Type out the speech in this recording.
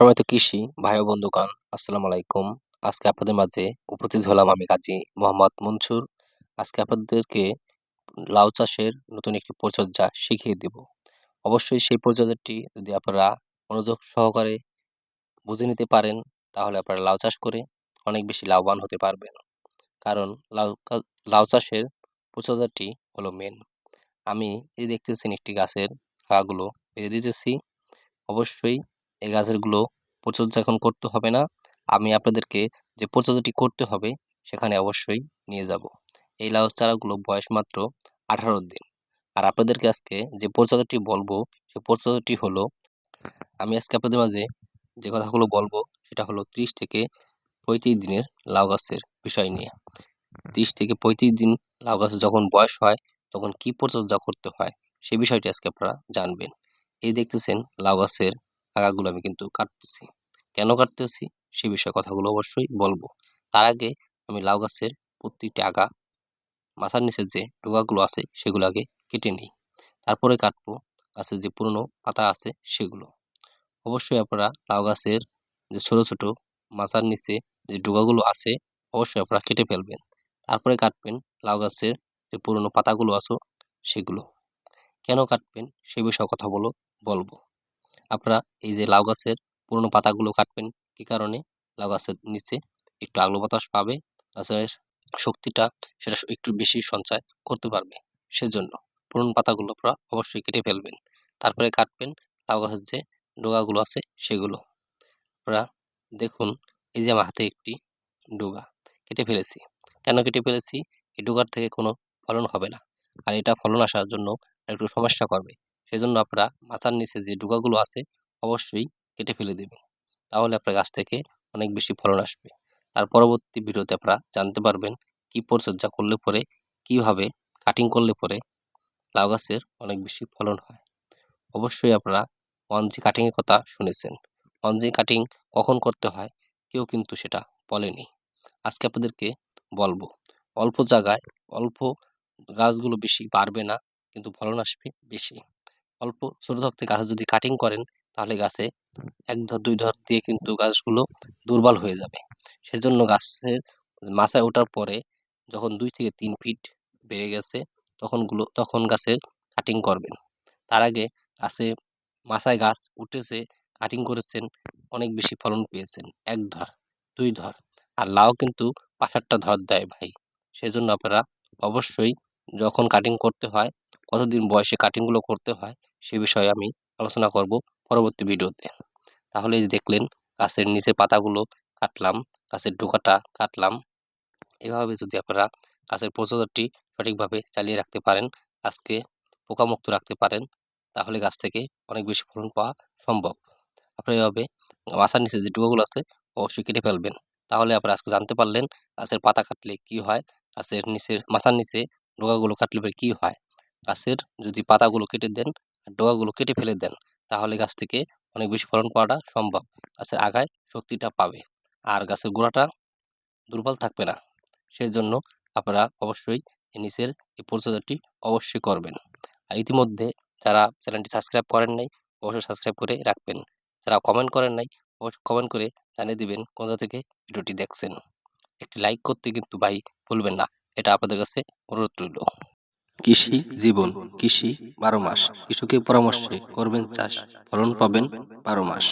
প্রমিত কৃষি, ভাই ও বন্ধুগণ, আসসালামু আলাইকুম। আজকে আপনাদের মাঝে উপস্থিত হলাম আমি কাজী মোহাম্মদ মনসুর। আজকে আপনাদেরকে লাউ চাষের নতুন একটি পরিচর্যা শিখিয়ে দেব। অবশ্যই সেই পরিচর্যাটি যদি আপনারা মনোযোগ সহকারে বুঝে নিতে পারেন, তাহলে আপনারা লাউ চাষ করে অনেক বেশি লাভবান হতে পারবেন। কারণ লাউ লাউ চাষের পরিচর্যাটি হলো মেন আমি এই দেখতেছেন একটি গাছের আগাগুলো বেঁধে দিতেছি। অবশ্যই এই গাছেরগুলো পরিচর্যা এখন করতে হবে না। আমি আপনাদেরকে যে পরিচর্যাটি করতে হবে সেখানে অবশ্যই নিয়ে যাব। এই লাউ চারাগুলো বয়স মাত্র আঠারো দিন। আর আপনাদেরকে আজকে যে পরিচর্যাটি বলব, সে পরিচর্যাটি হলো, আমি আজকে আপনাদের মাঝে যে কথাগুলো বলব, সেটা হলো ত্রিশ থেকে পঁয়ত্রিশ দিনের লাউ গাছের বিষয় নিয়ে। ত্রিশ থেকে পঁয়ত্রিশ দিন লাউ গাছের যখন বয়স হয়, তখন কি পরিচর্যা করতে হয়, সে বিষয়টি আজকে আপনারা জানবেন। এই দেখতেছেন লাউ গাছের আগাগুলো আমি কিন্তু কাটতেছি। কেন কাটতেছি? সে বিষয়ে কথাগুলো অবশ্যই বলব। তার আগে আমি লাউ গাছের প্রত্যেকটি আগা মাথার নিচে যে ডোগাগুলো আছে সেগুলো আগে কেটে নিই। তারপরে কাটবো গাছের যে পুরনো পাতা আছে সেগুলো। অবশ্যই আপনারা লাউ গাছের যে ছোট ছোট মাথার নিচে যে ডোগাগুলো আছে অবশ্যই আপনারা কেটে ফেলবেন। তারপরে কাটবেন লাউ গাছের যে পুরনো পাতাগুলো আছে সেগুলো। কেন কাটবেন? সে বিষয়ে কথা বলো, বলব। আপনারা এই যে লাউ গাছের পুরনো পাতাগুলো কাটবেন, কী কারণে? লাউ গাছের নিচে একটু আলো বাতাস পাবে গাছের শক্তিটা সেটা একটু বেশি সঞ্চয় করতে পারবে। সেজন্য পুরনো পাতাগুলো আপনারা অবশ্যই কেটে ফেলবেন। তারপরে কাটবেন লাউ গাছের যে ডোগাগুলো আছে সেগুলো। আপনারা দেখুন, এই যে আমার হাতে একটি ডোগা, কেটে ফেলেছি। কেন কেটে ফেলেছি? এই ডোগার থেকে কোনো ফলন হবে না। আর এটা ফলন আসার জন্য একটু সমস্যা করবে। সেজন্য আপনারা মাচার নিচে যে ডোকাগুলো আছে অবশ্যই কেটে ফেলে দেবেন। তাহলে আপনার গাছ থেকে অনেক বেশি ফলন আসবে। তার পরবর্তী ভিডিওতে আপনারা জানতে পারবেন কি পরিচর্যা করলে পরে, কীভাবে কাটিং করলে পরে লাউ গাছের অনেক বেশি ফলন হয়। অবশ্যই আপনারা ওয়ান জি কাটিংয়ের কথা শুনেছেন। ওয়ান জি কাটিং কখন করতে হয়? কেউ কিন্তু সেটা বলেনি। আজকে আপনাদেরকে বলব, অল্প জায়গায় অল্প গাছগুলো বেশি বাড়বে না, কিন্তু ফলন আসবে বেশি। অল্প। ছোট থাকতে গাছ যদি কাটিং করেন, তাহলে গাছে এক ধর, দুই ধর দিয়ে কিন্তু গাছগুলো দুর্বল হয়ে যাবে। সেজন্য গাছের মাচায় ওঠার পরে যখন দুই থেকে তিন ফিট বেড়ে গেছে তখনগুলো তখন গাছের কাটিং করবেন। তার আগে গাছে মাচায় গাছ উঠেছে কাটিং করেছেন, অনেক বেশি ফলন পেয়েছেন, এক ধর, দুই ধর। আর লাউ কিন্তু পাঁচ আটটা ধর দেয় ভাই। সেজন্য আপনারা অবশ্যই যখন কাটিং করতে হয়, কতদিন বয়সে কাটিংগুলো করতে হয় সে বিষয়ে আমি আলোচনা করব পরবর্তী ভিডিওতে। তাহলে দেখলেন, গাছের নিচের পাতাগুলো কাটলাম, গাছের ডোকাটা কাটলাম। এভাবে যদি আপনারা গাছের প্রচুরটি সঠিকভাবে চালিয়ে রাখতে পারেন, গাছকে পোকামুক্ত রাখতে পারেন, তাহলে গাছ থেকে অনেক বেশি ফলন পাওয়া সম্ভব। আপনারা এভাবে মাছার নিচে যে ডুবোগুলো আছে, অবশ্যই কেটে ফেলবেন। তাহলে আপনারা আজকে জানতে পারলেন গাছের পাতা কাটলে কি হয়, গাছের নিচের মাছার নিচে ডোকাগুলো কাটলে কি হয়। গাছের যদি পাতাগুলো কেটে দেন ডোকাগুলো কেটে ফেলে দেন, তাহলে গাছ থেকে অনেক বেশি ফলন পাওয়াটা সম্ভব। গাছের আগায় শক্তিটা পাবে, আর গাছের গোড়াটা দুর্বল থাকবে না। সেই জন্য আপনারা অবশ্যই নিচের এই পরিচর্যাটি অবশ্যই করবেন। আর ইতিমধ্যে যারা চ্যানেলটি সাবস্ক্রাইব করেন নাই, অবশ্যই সাবস্ক্রাইব করে রাখবেন। যারা কমেন্ট করেন নাই অবশ্যই কমেন্ট করে জানিয়ে দিবেন কোথা থেকে ভিডিওটি দেখছেন। একটি লাইক করতে কিন্তু ভাই ভুলবেন না। এটা আপনাদের কাছে অনুরোধ রইল। কৃষি জীবন কৃষি বারো মাস। কৃষকের পরামর্শে করবেন চাষ ফলন পাবেন বারো মাস।